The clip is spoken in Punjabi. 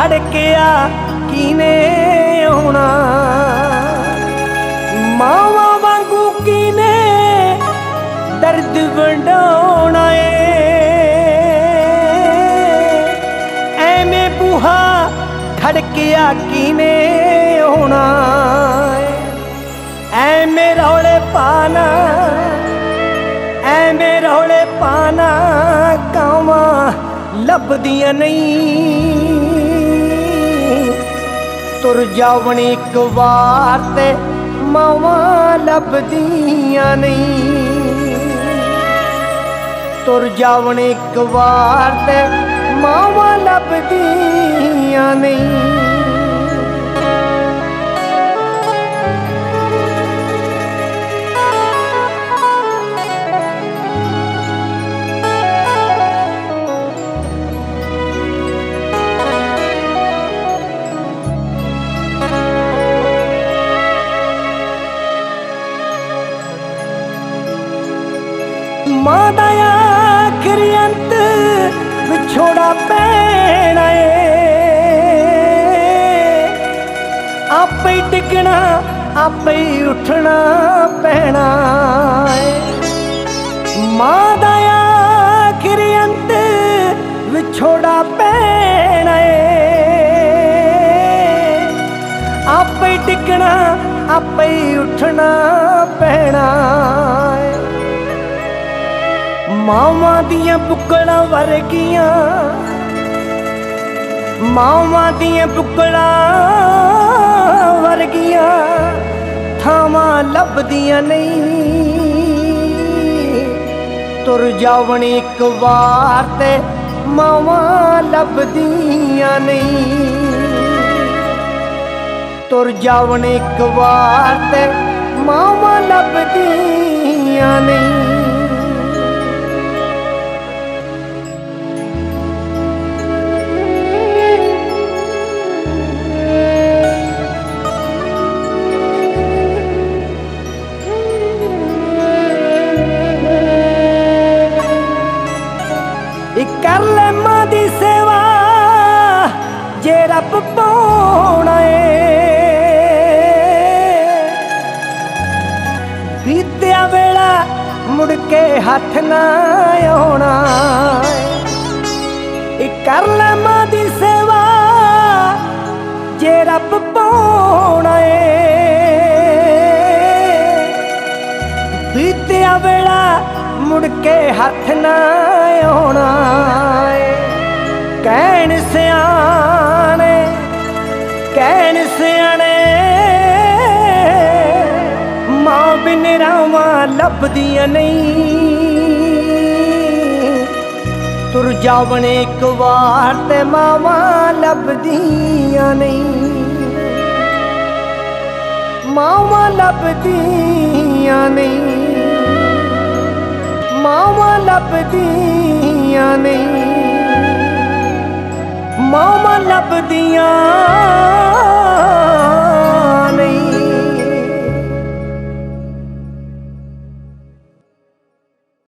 ਬੂਹਾ ਖੜਕਿਆ ਕੀਨੇ ਆਉਣਾ? ਮਾਵਾ ਵਾਂਗੂ ਕੀਨੇ ਦਰਦ ਵੰਡਾਉਣਾ ਏ? ਐਵੇਂ ਬੂਹਾ ਖੜਕਿਆ ਕਿਨੇ ਆਉਣਾ ਏ? ਐਵੇਂ ਰੌਲੇ ਪਾਣਾ, ਐਵੇਂ ਰੌਲੇ ਪਾਣਾ ਕਾਵਾਂ ਲੱਭਦੀਆਂ ਨਹੀਂ? ਤੁਰ ਜਾਵਣ ਇੱਕ ਵਾਰ ਤੇ ਮਾਵਾਂ ਲੱਭਦੀਆਂ ਨਹੀਂ। ਤੁਰ ਜਾਵਣ ਇੱਕ ਵਾਰ ਤੇ ਮਾਵਾਂ ਲੱਭਦੀਆਂ ਮਾਂ ਦਾ ਆਖਰੀ ਅੰਤ ਵਿਛੋੜਾ ਪੈਣਾ ਏ ਆਪੇ ਹੀ ਡਿੱਗਣਾ, ਆਪੇ ਹੀ ਉੱਠਣਾ ਪੈਣਾ ਏ। ਮਾਂ ਦਾ ਆਖਰੀ ਅੰਤ ਵਿਛੋੜਾ ਪੈਣਾ ਏ ਆਪੇ ਹੀ ਡਿੱਗਣਾ, ਆਪੇ ਹੀ ਉੱਠਣਾ ਪੈਣਾ ਮਾਵਾਂ ਦੀਆਂ ਬੁੱਕਲਾਂ ਵਰਗੀਆਂ, ਮਾਵਾਂ ਦੀਆਂ ਬੁੱਕਲਾਂ ਵਰਗੀਆਂ, ਥਾਵਾਂ ਲੱਭਦੀਆਂ ਨਹੀਂ। ਤੁਰ ਜਾਵਣ ਇੱਕ ਵਾਰ ਤੇ ਮਾਵਾਂ ਲੱਭਦੀਆਂ ਨਹੀਂ। ਤੁਰ ਜਾਵਣ ਇੱਕ ਵਾਰ ਤੇ ਮਾਵਾਂ ਲੱਭਦੀਆਂ ਨਹੀਂ। ਪਾਉਣਾ ਏ। ਬੀਤਿਆ ਵੇਲਾ ਮੁੜ ਕੇ ਹੱਥ ਨਾ ਆਉਣਾ ਏ। ਇਹ ਕਰ ਲੈ ਮਾਂ ਦੀ ਸੇਵਾ ਜੇ ਰੱਬ ਪਾਉਣਾ ਏ। ਬੀਤਿਆ ਵੇਲਾ ਮੁੜ ਕੇ ਹੱਥ ਨਾ ਆਉਣਾ ਕਹਿਣ ਸਿਆ ਕਹਿਣ ਸਿਆਣੇ, ਮਾਂ ਬਿਨ ਰਾਵਾਂ ਲੱਭਦੀਆਂ ਨਹੀਂ। ਤੁਰ ਜਾਵਣ ਇੱਕ ਵਾਰ ਤੇ ਮਾਵਾਂ ਲੱਭਦੀਆਂ ਨਹੀਂ। ਮਾਵਾਂ ਲੱਭਦੀਆਂ ਨਹੀਂ। ਮਾਵਾਂ ਲੱਭਦੀਆਂ ਨਹੀਂ। ਮਾਵਾਂ ਲੱਭਦੀਆਂ